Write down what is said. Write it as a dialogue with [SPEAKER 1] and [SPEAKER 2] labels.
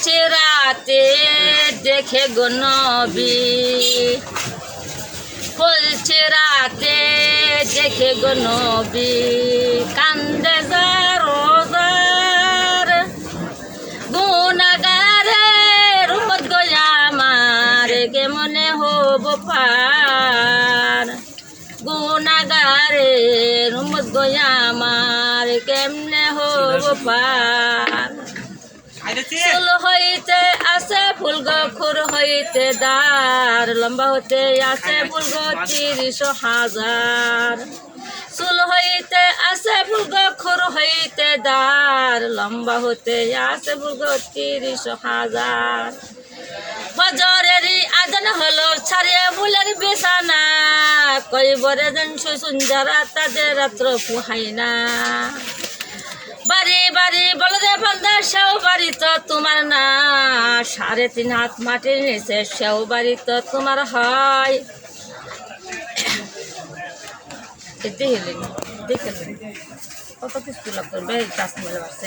[SPEAKER 1] বলছে রাতে দেখে গো নবী। বলছে রাতে দেখে গো নবী কান্দে যা রোজার গুণাগারে রুমত গয়া আমার কে মনে হব পার? গুণাগারে রুমত গয়া আমার কেমনে হব পার? ফুল হইতে আছে ফুল গখুর হইতে দার। লম্বা হতে আছে ফুল তিরিশ হাজার। চুল হইতে আছে ফুল গখুর হইতে দার। লম্বা হতে আছে ফুল তিরিশ হাজার। ফজরেরই আজান হলো ছাড়িয়ে ফুলের বিছানা। কইবরে যেন শুন যারা তাদের রাত্র পুহাই না বাড়ি বারে বলো দে বন্ধা, সেও বাড়ি তো তোমার না। সাড়ে তিন হাত মাটির নিচে সেও বাড়ি তো তোমার হয়। দেখে দেখে কত কিছু লাভ করবে গাছ মেলে বাড়ছে